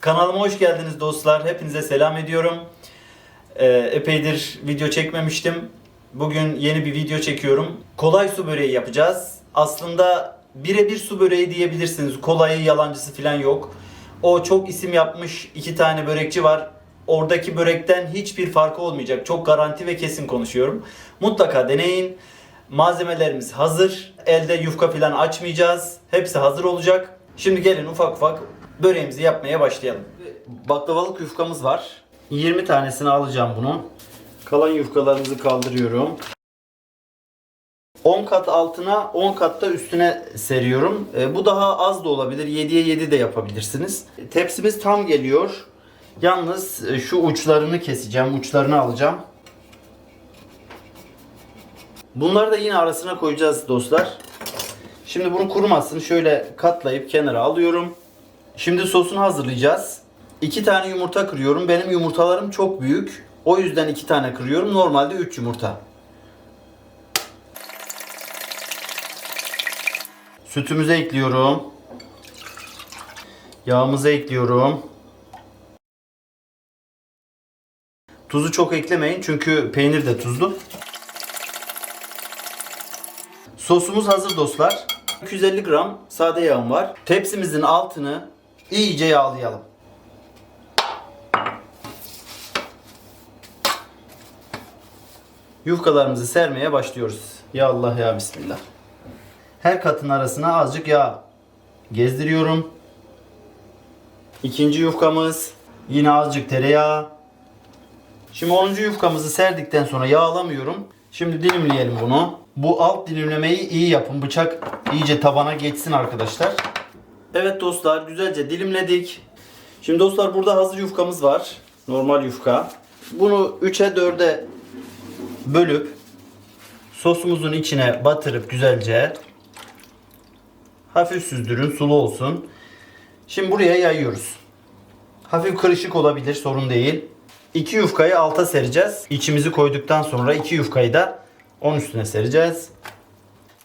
Kanalıma hoş geldiniz dostlar. Hepinize selam ediyorum. Ee, epeydir video çekmemiştim. Bugün yeni bir video çekiyorum. Kolay su böreği yapacağız. Aslında birebir su böreği diyebilirsiniz. Kolayı yalancısı falan yok. O çok isim yapmış iki tane börekçi var. Oradaki börekten hiçbir farkı olmayacak. Çok garanti ve kesin konuşuyorum. Mutlaka deneyin. Malzemelerimiz hazır. Elde yufka falan açmayacağız. Hepsi hazır olacak. Şimdi gelin ufak ufak böreğimizi yapmaya başlayalım. Baklavalık yufkamız var. 20 tanesini alacağım bunu. Kalan yufkalarımızı kaldırıyorum. 10 kat altına 10 kat da üstüne seriyorum. E, bu daha az da olabilir. 7'ye 7 de yapabilirsiniz. Tepsimiz tam geliyor. Yalnız e, şu uçlarını keseceğim. Uçlarını alacağım. Bunları da yine arasına koyacağız dostlar. Şimdi bunu kurumasın şöyle katlayıp kenara alıyorum. Şimdi sosunu hazırlayacağız. 2 tane yumurta kırıyorum. Benim yumurtalarım çok büyük. O yüzden 2 tane kırıyorum. Normalde 3 yumurta. Sütümüzü ekliyorum. Yağımızı ekliyorum. Tuzu çok eklemeyin çünkü peynir de tuzlu. Sosumuz hazır dostlar. 250 gram sade yağım var. Tepsimizin altını iyice yağlayalım. Yufkalarımızı sermeye başlıyoruz. Ya Allah ya Bismillah. Her katın arasına azıcık yağ gezdiriyorum. İkinci yufkamız yine azıcık tereyağı. Şimdi 10. yufkamızı serdikten sonra yağlamıyorum. Şimdi dilimleyelim bunu. Bu alt dilimlemeyi iyi yapın. Bıçak iyice tabana geçsin arkadaşlar. Evet dostlar güzelce dilimledik. Şimdi dostlar burada hazır yufkamız var. Normal yufka. Bunu 3'e 4'e bölüp sosumuzun içine batırıp güzelce hafif süzdürün sulu olsun. Şimdi buraya yayıyoruz. Hafif kırışık olabilir sorun değil. İki yufkayı alta sereceğiz. İçimizi koyduktan sonra iki yufkayı da onun üstüne sereceğiz.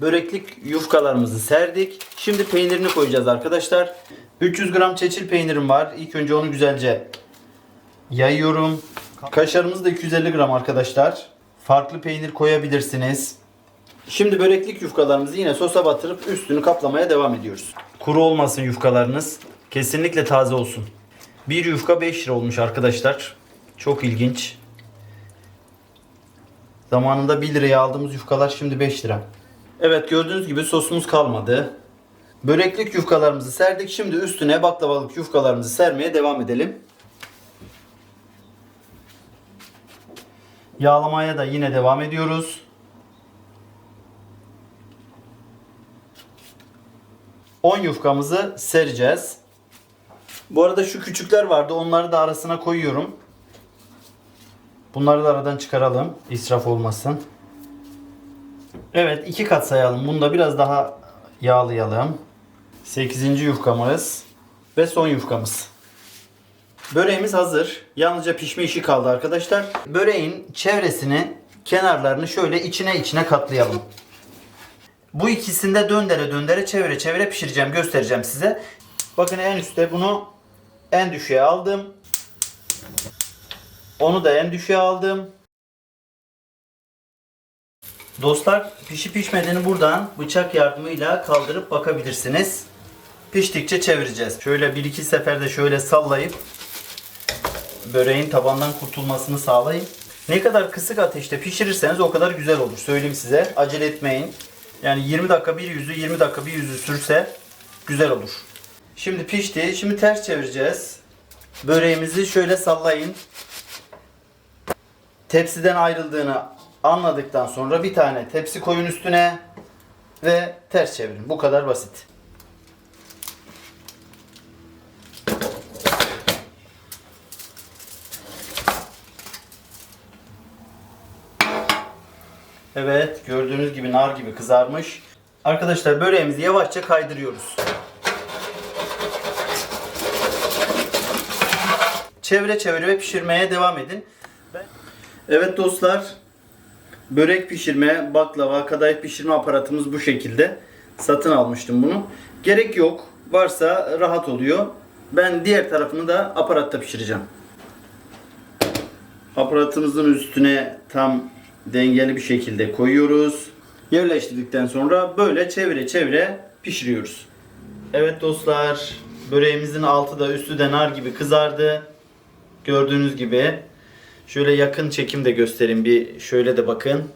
Böreklik yufkalarımızı serdik. Şimdi peynirini koyacağız arkadaşlar. 300 gram çeçil peynirim var. İlk önce onu güzelce yayıyorum. Kaşarımız da 250 gram arkadaşlar. Farklı peynir koyabilirsiniz. Şimdi böreklik yufkalarımızı yine sosa batırıp üstünü kaplamaya devam ediyoruz. Kuru olmasın yufkalarınız. Kesinlikle taze olsun. Bir yufka 5 lira olmuş arkadaşlar. Çok ilginç. Zamanında 1 liraya aldığımız yufkalar şimdi 5 lira. Evet gördüğünüz gibi sosumuz kalmadı. Böreklik yufkalarımızı serdik. Şimdi üstüne baklavalık yufkalarımızı sermeye devam edelim. Yağlamaya da yine devam ediyoruz. On yufkamızı sereceğiz. Bu arada şu küçükler vardı. Onları da arasına koyuyorum. Bunları da aradan çıkaralım. İsraf olmasın. Evet iki kat sayalım. Bunu da biraz daha yağlayalım. 8. yufkamız ve son yufkamız. Böreğimiz hazır. Yalnızca pişme işi kaldı arkadaşlar. Böreğin çevresini, kenarlarını şöyle içine içine katlayalım. Bu ikisinde döndere döndere çevire çevire pişireceğim. Göstereceğim size. Bakın en üstte bunu en düşüğe aldım. Onu da en düşüğe aldım. Dostlar pişip pişmediğini buradan bıçak yardımıyla kaldırıp bakabilirsiniz. Piştikçe çevireceğiz. Şöyle bir iki seferde şöyle sallayıp böreğin tabandan kurtulmasını sağlayın. Ne kadar kısık ateşte pişirirseniz o kadar güzel olur. Söyleyeyim size. Acele etmeyin. Yani 20 dakika bir yüzü 20 dakika bir yüzü sürse güzel olur. Şimdi pişti. Şimdi ters çevireceğiz. Böreğimizi şöyle sallayın. Tepsiden ayrıldığını anladıktan sonra bir tane tepsi koyun üstüne ve ters çevirin. Bu kadar basit. Evet gördüğünüz gibi nar gibi kızarmış. Arkadaşlar böreğimizi yavaşça kaydırıyoruz. Çevre ve pişirmeye devam edin. Evet dostlar börek pişirme, baklava, kadayıf pişirme aparatımız bu şekilde. Satın almıştım bunu. Gerek yok. Varsa rahat oluyor. Ben diğer tarafını da aparatta pişireceğim. Aparatımızın üstüne tam dengeli bir şekilde koyuyoruz. Yerleştirdikten sonra böyle çevire çevire pişiriyoruz. Evet dostlar, böreğimizin altı da üstü de nar gibi kızardı. Gördüğünüz gibi. Şöyle yakın çekim de göstereyim bir şöyle de bakın.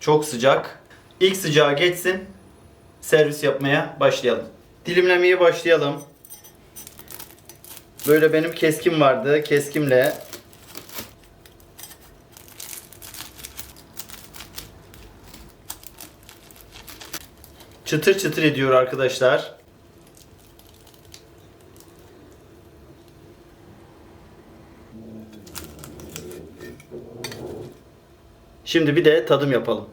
Çok sıcak. İlk sıcağı geçsin. Servis yapmaya başlayalım. Dilimlemeye başlayalım. Böyle benim keskim vardı. Keskimle çıtır çıtır ediyor arkadaşlar. Şimdi bir de tadım yapalım.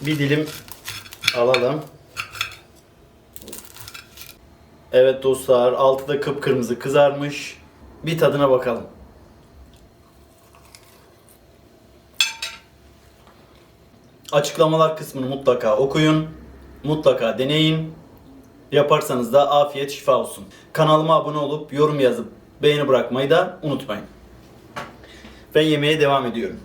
Bir dilim alalım. Evet dostlar, altı da kıpkırmızı kızarmış. Bir tadına bakalım. Açıklamalar kısmını mutlaka okuyun. Mutlaka deneyin. Yaparsanız da afiyet şifa olsun. Kanalıma abone olup yorum yazıp beğeni bırakmayı da unutmayın. Ben yemeğe devam ediyorum.